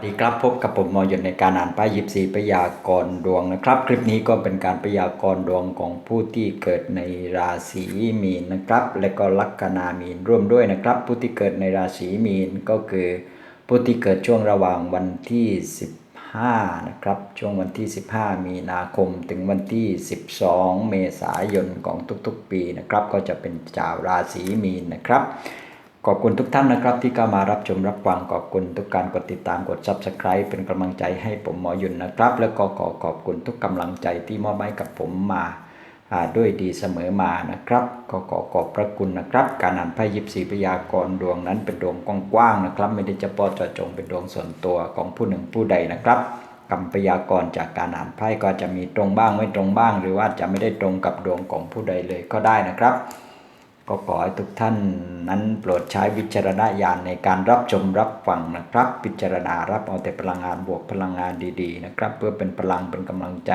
สวัสดีครับพบกับผมมอยนในการอ่านป้ายยิบสีพยากรดวงนะครับ คลิปนี้ก็เป็นการพยากรดวงของผู้ที่เกิดในราศีมีนนะครับ และก็ลัคนามีนร่วมด้วยนะครับ ผู้ที่เกิดในราศีมีนก็คือผู้ที่เกิดช่วงระหว่างวันที่ 15นะครับช่วงวันที่ 15 มีนาคมถึงวันที่ 12 เมษายนของทุกๆ ปีนะครับ ก็จะเป็นชาวราศีมีนนะครับ ขอบคุณทุกท่านนะครับ ที่เข้ามารับชมรับฟังขอบคุณทุกการกดติดตามกด Subscribe เป็นกำลังใจให้ผมหมอยุนนะครับ แล้วก็ขอขอบคุณทุกกำลังใจที่มอบให้กับผมมาด้วยดีเสมอมานะครับก็ขอขอบพระคุณนะครับ การอ่านไพ่ยิปซีพยากรดวงนั้นเป็นดวงกว้างๆนะครับ ไม่ได้เฉพาะเจาะจงเป็นดวงส่วนตัวของผู้หนึ่งผู้ใดนะครับคำพยากรจากการอ่านไพ่ก็จะมีตรงบ้างไม่ตรงบ้าง หรือว่าจะไม่ได้ตรงกับดวงของผู้ใดเลยก็ได้นะครับ ก็ขอให้ทุกท่านนั้นโปรดใช้วิจารณญาณในการรับชมรับฟังนะครับ พิจารณารับเอาแต่พลังงานบวกพลังงานดีๆนะครับ เพื่อเป็นพลังเป็นกำลังใจ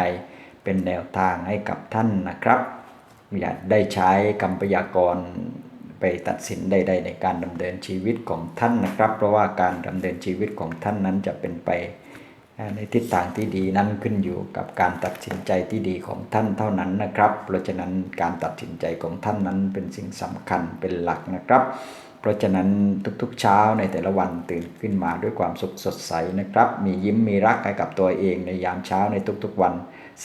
เป็นแนวทางให้กับท่านนะครับ อย่าได้ใช้คำพยากรณ์ไปตัดสินใด ๆ ในการดำเนินชีวิตของท่านนะครับ เพราะว่าการดำเนินชีวิตของท่านนั้นจะเป็นไป ในทิศทางที่ดีนั้นขึ้นอยู่กับการตัดสินใจที่ดีของท่านเท่านั้นนะครับ เพราะฉะนั้นการตัดสินใจของท่านนั้นเป็นสิ่งสำคัญเป็นหลักนะครับ เพราะฉะนั้นทุกๆเช้าในแต่ละวันตื่นขึ้นมาด้วยความสุขสดใสนะครับ มียิ้มมีรักให้กับตัวเองในยามเช้าในทุกๆวัน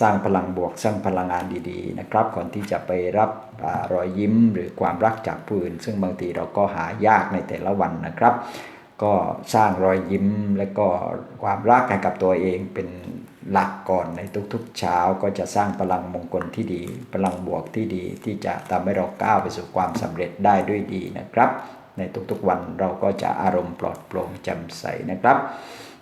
สร้างพลังบวกสร้างพลังงานดีๆนะครับก่อนที่จะไปรับอรอยยิ้มหรือความรักจากผู้อื่นซึ่งบางทีเราก็หายากในแต่ละวันนะครับ ก็สร้างรอยยิ้มและก็ความรักให้กับตัวเองเป็นหลักก่อนในทุกๆเช้าก็จะสร้างพลังมงคลที่ดี พลังบวกที่ดีที่จะทำให้เราก้าวไปสู่ความสำเร็จได้ด้วยดีนะครับ ในทุกๆวันเราก็จะอารมณ์ปลอดโปร่งแจ่มใสนะครับ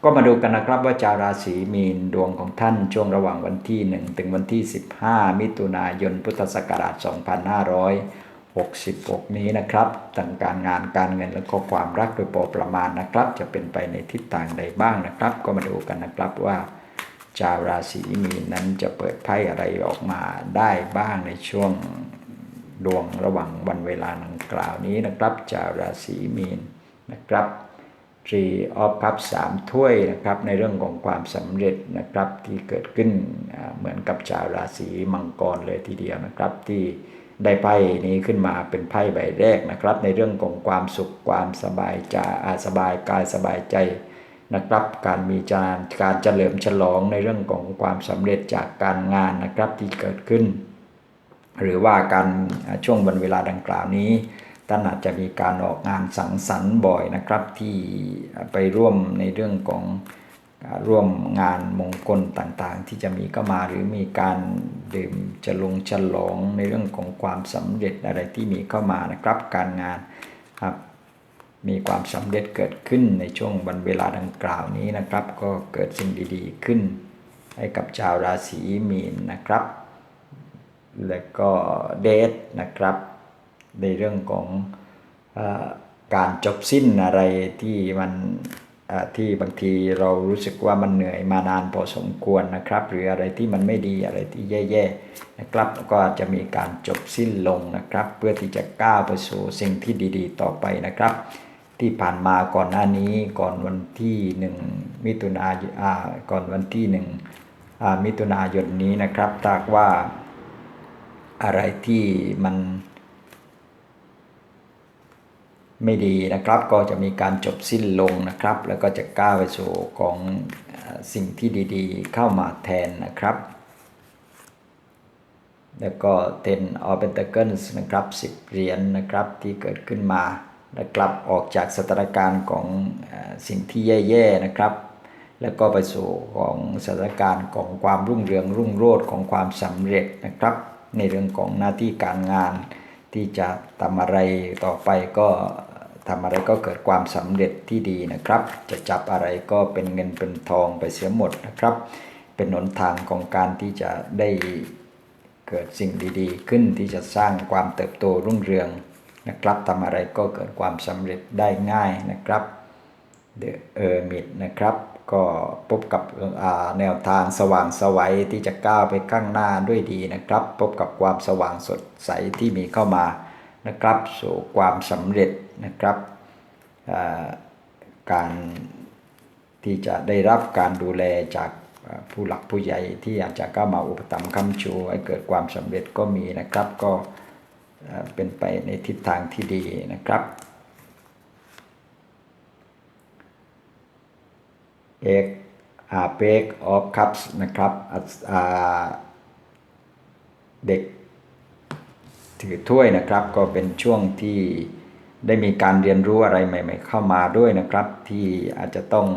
ก็มาดูกันนะครับว่าชาวราศีมีนดวงของท่านช่วงระหว่างวันที่ 1 ถึงวันที่ 15 มิถุนายนพุทธศักราช 66 นี้นะครับทางการงานการเงินและก็ความรักโดยพอประมาณนะครับ จะเป็นไปในทิศทางใดบ้างนะครับ ก็มาดูกันนะครับว่าชาวราศีมีนนั้นจะเปิดไพ่อะไรออกมาได้บ้างในช่วงดวงระหว่างวันเวลาดังกล่าวนี้นะครับชาวราศีมีนนะครับ Tree of Cups สามถ้วยนะครับในเรื่องของความสำเร็จนะครับที่เกิดขึ้นเหมือนกับชาวราศีมังกรเลยทีเดียวนะครับที่ ได้ไพ่นี้ขึ้นมาเป็นไพ่ใบแรกนะครับ ในเรื่องของความสุขความสบายใจอาสบายกายสบายใจนะครับ การมีจานการเฉลิมฉลองในเรื่องของความสำเร็จจากการงานนะครับที่เกิดขึ้น หรือว่าการช่วงวันเวลาดังกล่าวนี้ท่านอาจจะมีการออกงานสังสรรค์บ่อยนะครับ ที่ไปร่วมในเรื่องของ ร่วมงานมงคลต่างๆ ที่จะมีก็มาหรือมีการดื่มฉลองฉลองในเรื่องของความสำเร็จอะไรที่มีเข้ามานะครับการงานครับมีความสำเร็จเกิดขึ้นในช่วงวันเวลาดังกล่าวนี้นะครับ ก็เกิดสิ่งดีๆขึ้น ให้กับชาวราศีมีนนะครับ และก็เดทนะครับ ในเรื่องของอการจบสิ้นอะไรที่มัน ที่บางทีเรารู้สึกว่ามันเหนื่อยมานานพอสมควรนะครับ หรืออะไรที่มันไม่ดีอะไรที่แย่ๆนะครับก็จะมีการจบสิ้นลงนะครับ เพื่อที่จะก้าวไปสู่สิ่งที่ดีๆ ต่อไปนะครับ ที่ผ่านมาก่อนหน้านี้ก่อนวันที่หนึ่งมิถุนายนอ่าก่อนวันที่หนึ่งมิถุนายนนี้นะครับถ้าหากว่าอะไรที่มัน ไม่ดีนะครับ ก็จะมีการจบสิ้นลงนะครับ แล้วก็จะก้าวไปสู่ของสิ่งที่ดีๆ เข้ามาแทนนะครับ แล้วก็เทนออเปนเตเกิลนะครับสิบเหรียญนะครับที่เกิดขึ้นมาและกลับออกจากสถานการณ์ของสิ่งที่แย่ๆนะครับ แล้วก็ไปสู่ของสถานการณ์ของความรุ่งเรืองรุ่งโรจน์ของความสำเร็จนะครับ ในเรื่องของหน้าที่การงาน ที่จะทำอะไรต่อไปก็ทำอะไรก็เกิดความสำเร็จที่ดีนะครับ จะจับอะไรก็เป็นเงินเป็นทองไปเสียหมดนะครับ เป็นหนทางของการที่จะได้เกิดสิ่งดีๆ ขึ้นที่จะสร้างความเติบโตรุ่งเรืองนะครับทำอะไรก็เกิดความสำเร็จได้ง่ายนะครับ The Hermit นะครับ ก็พบกับแนวทางสว่างสวัยที่จะก้าวไปข้างหน้าด้วยดีนะครับ พบกับความสว่างสดใสที่มีเข้ามานะครับสู่ความสำเร็จนะครับการที่จะได้รับการดูแลจากผู้หลักผู้ใหญ่ที่อาจจะเข้ามาอุปถัมภ์คำชูให้เกิดความสำเร็จก็มีนะครับ ก็เป็นไปในทิศทางที่ดีนะครับ เอกอาเปกออฟคัพส์นะครับเด็กถือถ้วยนะครับ ก็เป็นช่วงที่ได้มีการเรียนรู้อะไรใหม่ ๆ เข้ามาด้วยนะครับ ที่อาจจะต้อง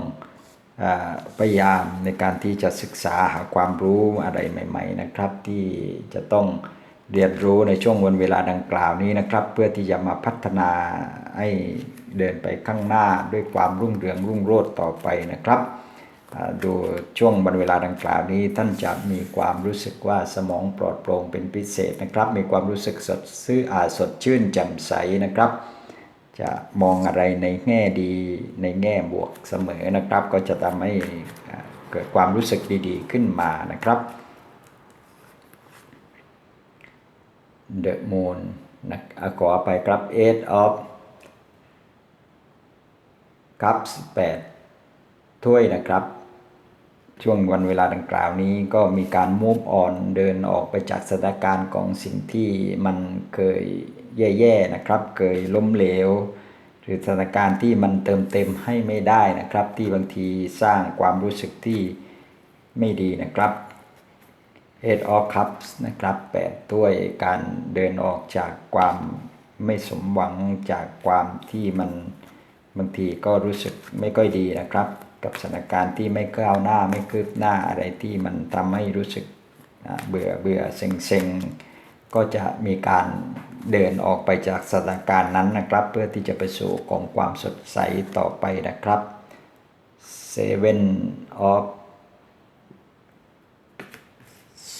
พยายามในการที่จะศึกษาหาความรู้อะไรใหม่ ๆ นะครับ ที่จะต้องเรียนรู้ในช่วงวันเวลาดังกล่าวนี้นะครับ เพื่อที่จะมาพัฒนาให้ เดินไปข้างหน้าด้วยความรุ่งเรืองรุ่งโรจน์ต่อไปนะครับดูช่วงวันเวลาดังกล่าวนี้ท่านจะมีความรู้สึกว่าสมองปลอดโปร่งเป็นพิเศษนะครับ มีความรู้สึกสดซื่ออาสดชื่นแจ่มใสนะครับ จะมองอะไรในแง่ดีในแง่บวกเสมอนะครับ ก็จะทำให้เกิดความรู้สึกดีๆขึ้นมานะครับ The Moon นะขอไปครับ Eight of Cups 8ถ้วยนะครับ ช่วงวันเวลาดังกล่าวนี้ก็มีการมูฟออนเดินออกไปจากสถานการณ์ของสิ่งที่มันเคยแย่ๆนะครับ เคยล้มเหลว หรือสถานการณ์ที่มันเติมเต็มให้ไม่ได้นะครับ ที่บางทีสร้างความรู้สึกที่ไม่ดีนะครับ Eight of Cups นะครับ8ถ้วยการเดินออกจากความไม่สมหวังจากความที่มัน บางทีก็รู้สึกไม่ค่อยดีนะครับ กับสถานการณ์ที่ไม่ก้าวหน้าไม่คืบหน้าอะไรที่มันทำให้รู้สึกเบื่อเบื่อเซ็งเซ็งก็จะมีการเดินออกไปจากสถานการณ์นั้นนะครับ เพื่อที่จะไปสู่กองความสดใสต่อไปนะครับ Seven of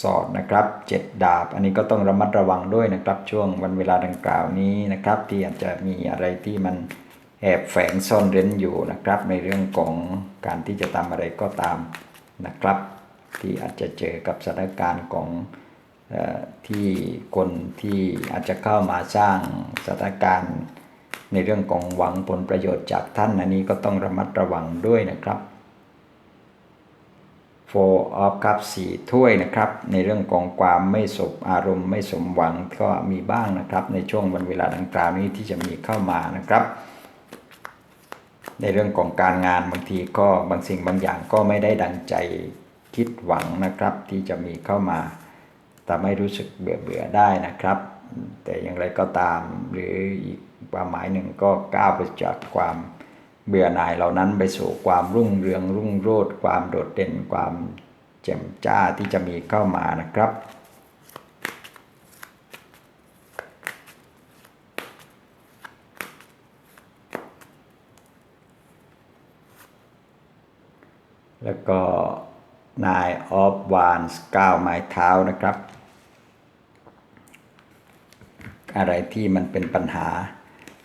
สอดนะครับเจ็ดดาบ อันนี้ก็ต้องระมัดระวังด้วยนะครับ ช่วงวันเวลาดังกล่าวนี้นะครับ ที่อาจจะมีอะไรที่มัน แอบแฝงซ่อนเร้นอยู่นะครับ ในเรื่องของการที่จะทำอะไรก็ตามนะครับ ที่อาจจะเจอกับสถานการณ์ของที่คนที่อาจจะเข้ามาสร้างสถานการณ์ในเรื่องของหวังผลประโยชน์จากท่านอันนี้ก็ต้องระมัดระวังด้วยนะครับ Four of Cups สี่ถ้วยนะครับ ในเรื่องของความไม่สบอารมณ์ไม่สมหวังก็มีบ้างนะครับ ในช่วงวันเวลาดังกล่าวนี้ที่จะมีเข้ามานะครับ ในเรื่องของการงานบางทีก็บางสิ่งบางอย่างก็ไม่ได้ดังใจคิดหวังนะครับ ที่จะมีเข้ามาทำให้รู้สึกเบื่อเบื่อได้นะครับ แต่อย่างไรก็ตามหรืออีกความหมายหนึ่งก็ก้าวไปจากความเบื่อหน่ายเหล่านั้นไปสู่ความรุ่งเรืองรุ่งโรจน์ความโดดเด่นความแจ่มจ้าที่จะมีเข้ามานะครับ แล้วก็นายออฟวานส์ก้าวไม้เท้านะครับ อะไรที่มันเป็นปัญหา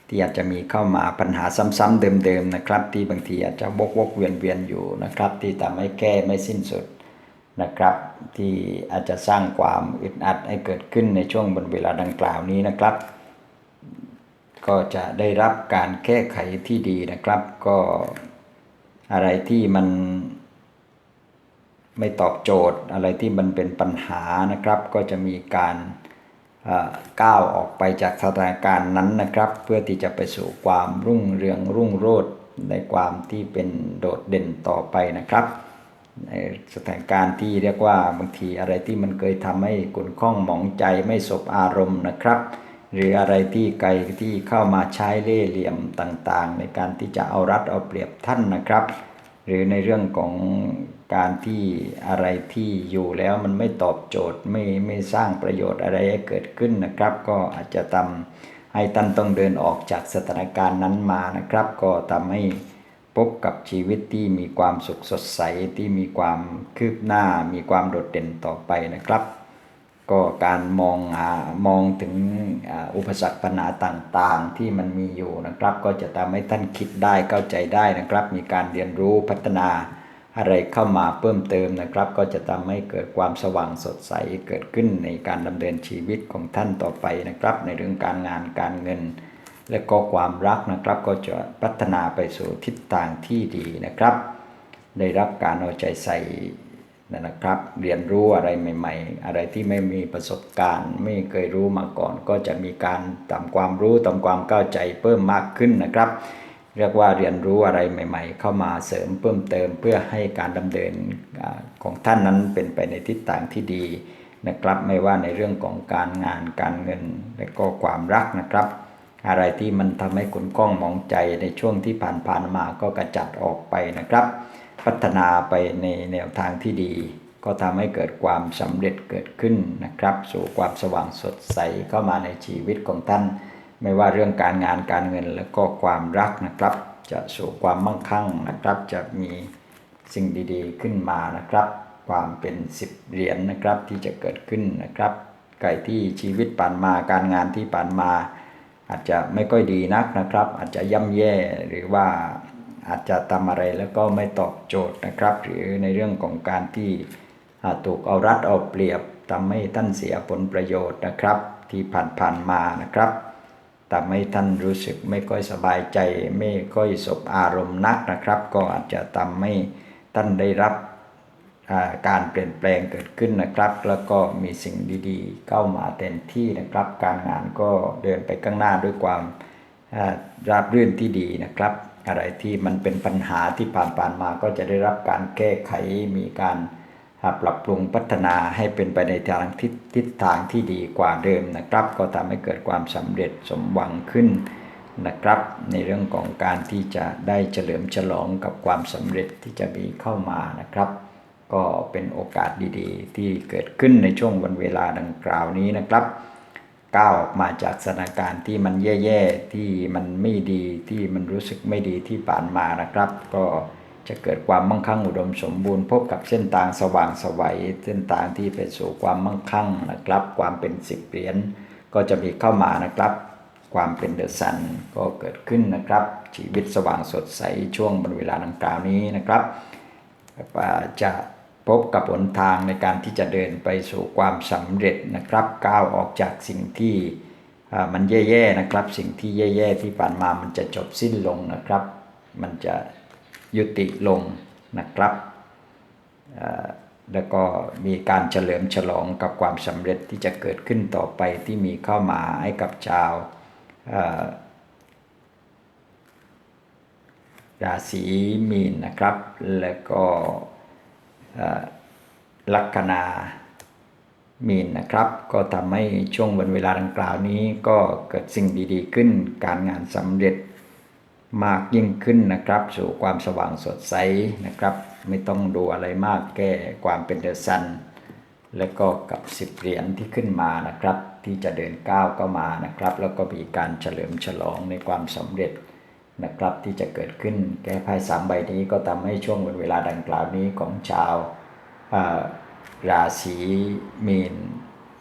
ที่อาจจะมีเข้ามาปัญหาซ้ำๆเดิมๆนะครับ ที่บางทีอาจจะวกวกเวียนเวียนอยู่นะครับ ที่ทำให้แก้ไม่สิ้นสุดนะครับ ที่อาจจะสร้างความอึดอัดให้เกิดขึ้นในช่วงบนเวลาดังกล่าวนี้นะครับ ก็จะได้รับการแก้ไขที่ดีนะครับ ก็อะไรที่มัน ไม่ตอบโจทย์อะไรที่มันเป็นปัญหานะครับ ก็จะมีการก้าวออกไปจากสถานการณ์นั้นนะครับ เพื่อที่จะไปสู่ความรุ่งเรืองรุ่งโรจน์ในความที่เป็นโดดเด่นต่อไปนะครับในสถานการณ์ที่เรียกว่าบางทีอะไรที่มันเคยทำให้กุนข้องหมองใจไม่สบอารมณ์นะครับ หรืออะไรที่ไกลที่เข้ามาใช้เล่ห์เหลี่ยมต่างๆ ในการที่จะเอารัดเอาเปรียบท่านนะครับ หรือในเรื่องของ การที่อะไรที่อยู่แล้วมันไม่ตอบโจทย์ไม่ไม่สร้างประโยชน์อะไรให้เกิดขึ้นนะครับ ก็อาจจะทำให้ท่านต้องเดินออกจากสถานการณ์นั้นมานะครับ ก็ทำให้พบกับชีวิตที่มีความสุขสดใสที่มีความคืบหน้า มีความโดดเด่นต่อไปนะครับ ก็การมองหามองถึงอุปสรรคปัญหาต่างๆ ที่มันมีอยู่นะครับ ก็จะทำให้ท่านคิดได้เข้าใจได้นะครับ มีการเรียนรู้พัฒนา อะไรเข้ามาเพิ่มเติมนะครับ ก็จะทำให้เกิดความสว่างสดใสเกิดขึ้นในการดำเนินชีวิตของท่านต่อไปนะครับ ในเรื่องการงานการเงิน และก็ความรักนะครับ ก็จะพัฒนาไปสู่ทิศทางที่ดีนะครับ ได้รับการเอาใจใส่นะครับ เรียนรู้อะไรใหม่ ๆ อะไรที่ไม่มีประสบการณ์ ไม่เคยรู้มาก่อน ก็จะมีการทำความรู้ทำความเข้าใจเพิ่มมากขึ้นนะครับ เรียกว่าเรียนรู้อะไรใหม่ ๆ เข้ามาเสริมเพิ่มเติมเพื่อให้การดำเนินของท่านนั้นเป็นไปในทิศทางที่ดีนะครับ ไม่ว่าในเรื่องของการงานการเงิน และก็ความรักนะครับ อะไรที่มันทำให้คุณก้องมองใจในช่วงที่ผ่านๆมาก็กระจัดออกไปนะครับ พัฒนาไปในแนวทางที่ดี ก็ทำให้เกิดความสำเร็จเกิดขึ้นนะครับ สู่ความสว่างสดใสเข้ามาในชีวิตของท่าน ไม่ว่าเรื่องการงานการเงินและก็ความรักนะครับ จะสู่ความมั่งคั่งนะครับ จะมีสิ่งดีๆขึ้นมานะครับ ความเป็นสิบเหรียญนะครับที่จะเกิดขึ้นนะครับไก่ที่ชีวิตผ่านมาการงานที่ผ่านมา อาจจะไม่ค่อยดีนักนะครับ อาจจะย่ำแย่หรือว่าอาจจะทำอะไรแล้วก็ไม่ตอบโจทย์นะครับ หรือในเรื่องของการที่ถูกเอารัดเอาเปรียบทำให้ท่านเสียผลประโยชน์นะครับ ที่ผ่านๆมานะครับ ทำให้ท่านรู้สึกไม่ค่อยสบายใจ ไม่ค่อยสบอารมณ์นักนะครับ ก็อาจจะทำให้ท่านได้รับการเปลี่ยนแปลงเกิดขึ้นนะครับ แล้วก็มีสิ่งดีๆ เข้ามาเต็มที่นะครับ การงานก็เดินไปข้างหน้าด้วยความราบรื่นที่ดีนะครับ อะไรที่มันเป็นปัญหาที่ผ่านๆมาก็จะได้รับการแก้ไขมีการ ปรับปรุงพัฒนาให้เป็นไปในทางทิศททางที่ดีกว่าเดิมนะครับ ก็ทำให้เกิดความสำเร็จสมหวังขึ้นนะครับ ในเรื่องของการที่จะได้เฉลิมฉลองกับความสำเร็จที่จะมีเข้ามานะครับ ก็เป็นโอกาสดีๆ ที่เกิดขึ้นในช่วงวันเวลาดังกล่าวนี้นะครับก้าวออกมาจากสถานการณ์ที่มันแย่ๆที่มันไม่ดีที่มันรู้สึกไม่ดีที่ผ่านมานะครับ ก็ จะเกิดความมั่งคั่งอุดมสมบูรณ์พบกับเส้นทางสว่างสวัยเส้นทางที่ไปสู่ความมั่งคั่งนะครับ ความเป็นสิบเหรียญก็จะมีเข้ามานะครับ ความเป็นเดอะซันก็เกิดขึ้นนะครับ ชีวิตสว่างสดใสช่วงบนเวลาดังกล่าวนี้นะครับจะพบกับหนทางในการที่จะเดินไปสู่ความสำเร็จนะครับก้าวออกจากสิ่งที่มันแย่ๆนะครับ สิ่งที่แย่ๆที่ผ่านมามันจะจบสิ้นลงนะครับ มันจะ ยุติลงนะครับแล้วก็มีการเฉลิมฉลองกับความสำเร็จที่จะเกิดขึ้นต่อไปที่มีเข้ามาให้กับชาวราศีมีนนะครับ แล้วก็ลัคนามีนนะครับ ก็ทำให้ช่วงวันเวลาดังกล่าวนี้ก็เกิดสิ่งดีๆขึ้นการงานสำเร็จ มากยิ่งขึ้นนะครับ สู่ความสว่างสดใสนะครับ ไม่ต้องดูอะไรมากแก้ความเป็นเดอะซันและก็กับสิบเหรียญที่ขึ้นมานะครับ ที่จะเดินก้าวเข้ามานะครับ แล้วก็มีการเฉลิมฉลองในความสำเร็จนะครับ ที่จะเกิดขึ้นแก้ไพ่สามใบนี้ก็ทำให้ช่วงเวลาดังกล่าวนี้ของชาวราศีมีน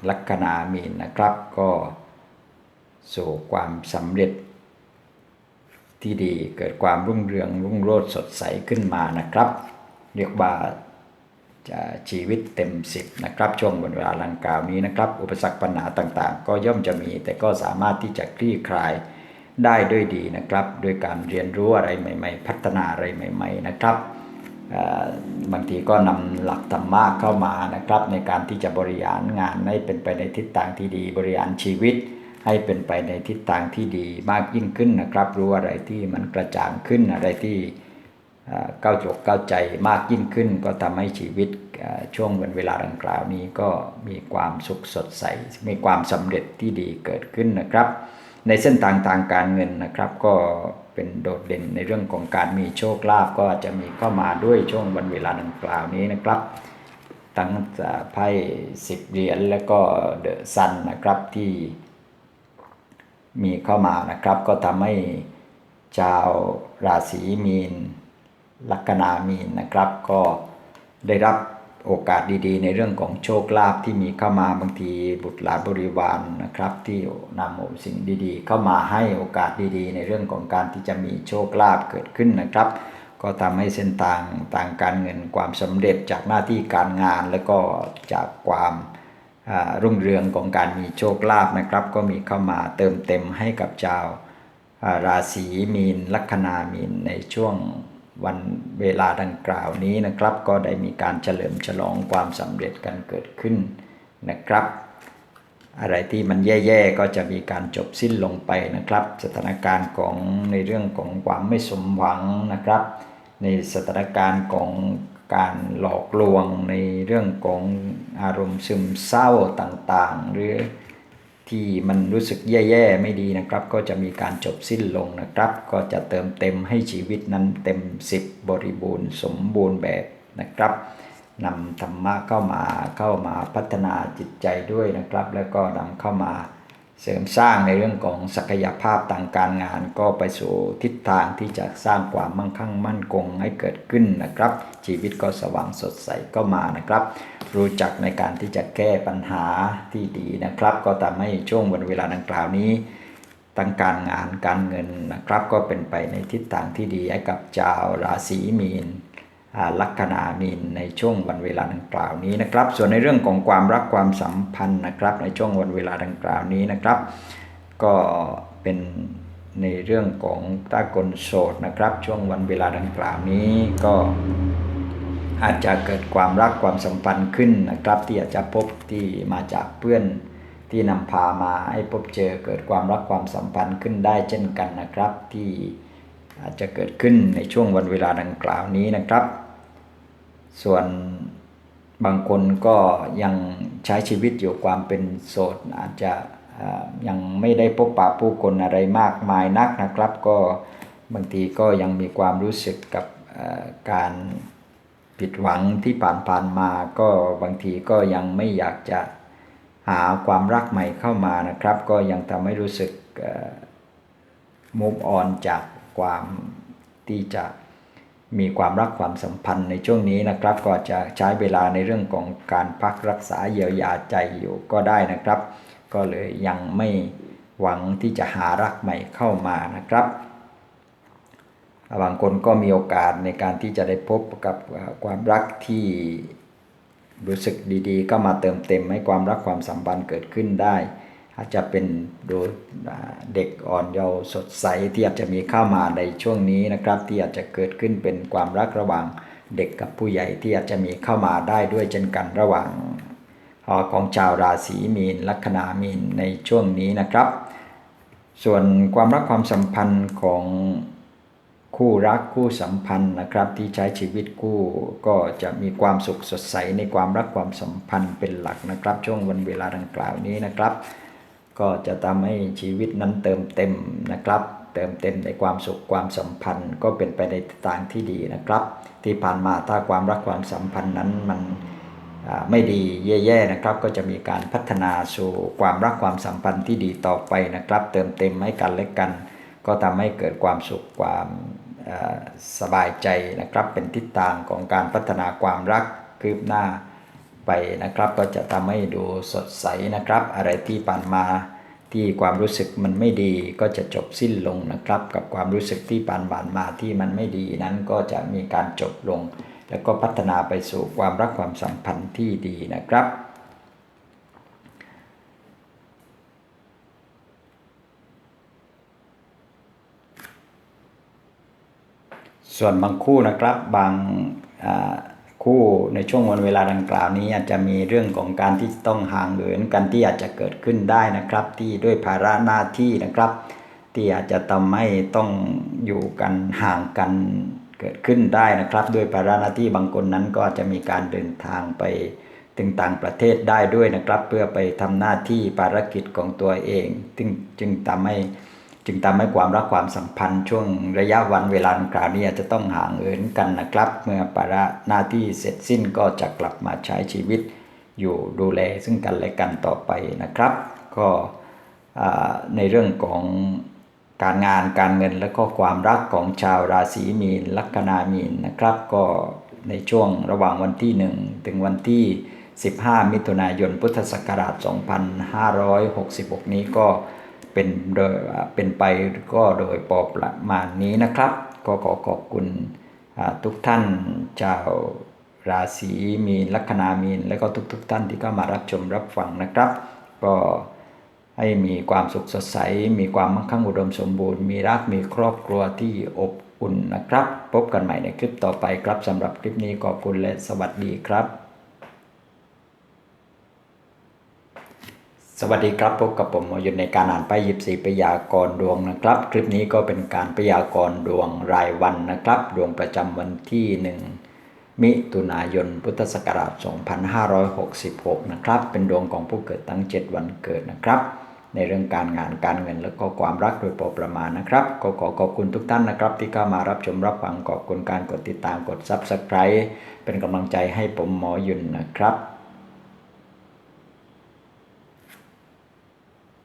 ลัคนามีนนะครับ ก็สู่ความสำเร็จ ที่ดีเกิดความรุ่งเรืองรุ่งโรจน์สดใสขึ้นมานะครับ เรียกว่าจะชีวิตเต็มสิบนะครับ ช่วงวันเวลาดังกาวนี้นะครับ อุปสรรคปัญหาต่างๆ ก็ย่อมจะมี แต่ก็สามารถที่จะคลี่คลายได้ด้วยดีนะครับโดยการเรียนรู้อะไรใหม่ ๆ พัฒนาอะไรใหม่ ๆ นะครับบางทีก็นำหลักธรรมะเข้ามานะครับ ในการที่จะบริหารงานให้เป็นไปในทิศทางที่ดีบริหารชีวิต ให้เป็นไปในทิศทางที่ดีมากยิ่งขึ้นนะครับ รู้อะไรที่มันกระจ่างขึ้นอะไรที่ก้าวจกก้าวใจมากยิ่งขึ้น ก็ทำให้ชีวิตช่วงวันเวลาดังกล่าวนี้ก็มีความสุขสดใส มีความสำเร็จที่ดีเกิดขึ้นนะครับ ในเส้นทางทางการเงินนะครับ ก็เป็นโดดเด่นในเรื่องของการมีโชคลาภก็จจะมีเข้ามาด้วยช่วงวันเวลาดังกล่าวนี้นะครับ ทั้งไพ่สิบเหรียญแล้วก็เดอะซันนะครับที่ มีเข้ามานะครับ ก็ทำให้ชาวราศีมีน ลัคนามีนนะครับ ก็ได้รับโอกาสดีๆ ในเรื่องของโชคลาภที่มีเข้ามาบางทีบุตรหลานบริวารนะครับ ที่นำเอาสิ่งดี ๆ เข้ามาให้โอกาสดีๆ ในเรื่องของการที่จะมีโชคลาภเกิดขึ้นนะครับ ก็ทำให้เส้นทางทางการเงินความสำเร็จจากหน้าที่การงาน และก็จากความ รุ่งเรืองของการมีโชคลาภนะครับ ก็มีเข้ามาเติมเต็มให้กับชาวราศีมีนลัคนามีนในช่วงวันเวลาดังกล่าวนี้นะครับ ก็ได้มีการเฉลิมฉลองความสำเร็จกันเกิดขึ้นนะครับ อะไรที่มันแย่ๆก็จะมีการจบสิ้นลงไปนะครับ สถานการณ์ของในเรื่องของความไม่สมหวังนะครับ ในสถานการณ์ของ การหลอกลวงในเรื่องของอารมณ์ซึมเศร้าต่างๆ หรือที่มันรู้สึกแย่ๆ ไม่ดีนะครับ ก็จะมีการจบสิ้นลงนะครับ ก็จะเติมเต็มให้ชีวิตนั้นเต็ม 10 บริบูรณ์ สมบูรณ์แบบนะครับนำธรรมะเข้ามาเข้ามาพัฒนาจิตใจด้วยนะครับ แล้วก็นำเข้ามา เสริมสร้างในเรื่องของศักยภาพทางการงาน ก็ไปสู่ทิศทางที่จะสร้างความมั่งคั่งมั่นคงให้เกิดขึ้นนะครับ ชีวิตก็สว่างสดใสก็มานะครับ รู้จักในการที่จะแก้ปัญหาที่ดีนะครับ ก็ทำให้ช่วงวันเวลาดังกล่าวนี้ทั้งการงานการเงินนะครับ ก็เป็นไปในทิศทางที่ดีให้กับชาวราศีมีน ลัคนามีนในช่วงวันเวลาดังกล่าวนี้นะครับ ส่วนในเรื่องของความรักความสัมพันธ์นะครับ ในช่วงวันเวลาดังกล่าวนี้นะครับ ก็เป็นในเรื่องของตากลโสดนะครับ ช่วงวันเวลาดังกล่าวนี้ก็อาจจะเกิดความรักความสัมพันธ์ขึ้นนะครับ ที่อาจจะพบที่มาจากเพื่อนที่นำพามาให้พบเจอเกิดความรักความสัมพันธ์ขึ้นได้เช่นกันนะครับ ที่อาจจะเกิดขึ้นในช่วงวันเวลาดังกล่าวนี้นะครับ ส่วนบางคนก็ยังใช้ชีวิตอยู่ความเป็นโสดอาจจะยังไม่ได้พบปะผู้คนอะไรมากมายนักนะครับ ก็บางทีก็ยังมีความรู้สึกกับการผิดหวังที่ผ่านผ่านๆมาก็บางทีก็ยังไม่อยากจะหาความรักใหม่เข้ามานะครับ ก็ยังทำให้รู้สึกมุฟออนจากความที่จะ มีความรักความสัมพันธ์ในช่วงนี้นะครับ ก็จะใช้เวลาในเรื่องของการพักรักษาเยียวยาใจอยู่ก็ได้นะครับ ก็เลยยังไม่หวังที่จะหารักใหม่เข้ามานะครับบางคนก็มีโอกาสในการที่จะได้พบกับความรักที่รู้สึกดีๆ ก็มาเติมเต็มให้ความรักความสัมพันธ์เกิดขึ้นได้ อาจจะเป็นดยอ่าเด็กอ่อนเยาว์สดใสที่อาจจะมีเข้ามาในช่วงนี้นะครับ ที่อาจจะเกิดขึ้นเป็นความรักระหว่างเด็กกับผู้ใหญ่ที่อาจจะมีเข้ามาได้ด้วยเช่นกันระหว่างอของชาวราศีมีนลัคนามีนในช่วงนี้นะครับ ส่วนความรักความสัมพันธ์ของคู่รักคู่สัมพันธ์นะครับ ที่ใช้ชีวิตคู่ก็จะมีความสุขสดใสในความรักความสัมพันธ์เป็นหลักนะครับ ช่วงวันเวลาดังกล่าวนี้นะครับ ก็จะทำให้ชีวิตนั้นเติมเต็มนะครับ เติมเต็มในความสุขความสัมพันธ์ ก็เป็นไปในทางที่ดีนะครับ ที่ผ่านมาถ้าความรักความสัมพันธ์นั้นมันไม่ดีแย่ๆนะครับ ก็จะมีการพัฒนาสู่ความรักความสัมพันธ์ที่ดีต่อไปนะครับ เติมเต็มให้กันและกัน ก็ทำให้เกิดความสุขความสบายใจนะครับ เป็นทิศทางของการพัฒนาความรักคืบหน้า ไปนะครับ ก็จะทำให้ดูสดใสนะครับ อะไรที่ผ่านมาที่ความรู้สึกมันไม่ดีก็จะจบสิ้นลงนะครับ กับความรู้สึกที่ผ่านผ่านมาที่มันไม่ดีนั้นก็จะมีการจบลง แล้วก็พัฒนาไปสู่ความรักความสัมพันธ์ที่ดีนะครับส่วนบางคู่นะครับบางอ่า คู่ในช่วงวันเวลาดังกล่าวนี้อาจจะมีเรื่องของการที่ต้องห่างเหินกันที่อาจจะเกิดขึ้นได้นะครับ ที่ด้วยภาระหน้าที่นะครับ ที่อาจจะทำให้ต้องอยู่กันห่างกันเกิดขึ้นได้นะครับ ด้วยภาระหน้าที่บางคนนั้นก็อาจจะมีการเดินทางไปถึงต่างประเทศได้ด้วยนะครับ เพื่อไปทำหน้าที่ภารกิจของตัวเอง จึงจึงทำให้ จึงทำให้ความรักความสัมพันธ์ช่วงระยะวันเวลาดังกล่าวนี้อาจจะต้องห่างเหินกันนะครับ เมื่อภาระหน้าที่เสร็จสิ้นก็จะกลับมาใช้ชีวิตอยู่ดูแลซึ่งกันและกันต่อไปนะครับ ก็ในเรื่องของการงานการเงินและก็ความรักของชาวราศีมีนลัคนามีนนะครับ ก็ในช่วงระหว่างวันที่ 1 ถึงวันที่ 15 มิถุนายนพุทธศักราช 2566 นี้ก็ เป็นโดยเป็นไปก็โดยปอประมาณนี้นะครับ ก็ขอขอบคุณทุกท่านชาวราศีมีนลัคนามีน และก็ทุกๆทท่านที่เข้ามารับชมรับฟังนะครับ ก็ให้มีความสุขสดใส มีความมั่งคั่งอุดมสมบูรณ์ มีรักมีครอบครัวที่อบอุ่นนะครับ พบกันใหม่ในคลิปต่อไปครับสำหรับคลิปนี้ขอบคุณและสวัสดีครับ สวัสดีครับพบกับผมหมอยุทธในการอ่านป้ายยิบสีพยากรดวงนะครับ คลิปนี้ก็เป็นการพยากรดวงรายวันนะครับ ดวงประจำวันที่1มิถุนายนพุทธศักราช 2566 นะครับ เป็นดวงของผู้เกิดตั้ง 7 วันเกิดนะครับ ในเรื่องการงานการเงินและก็ความรักโดยพอประมาณนะครับ ก็ขอขอบคุณทุกท่านนะครับ ที่เข้ามารับชมรับฟังขอบคุณการกดติดตามกด Subscribe เป็นกำลังใจให้ผมหมอยุนนะครับ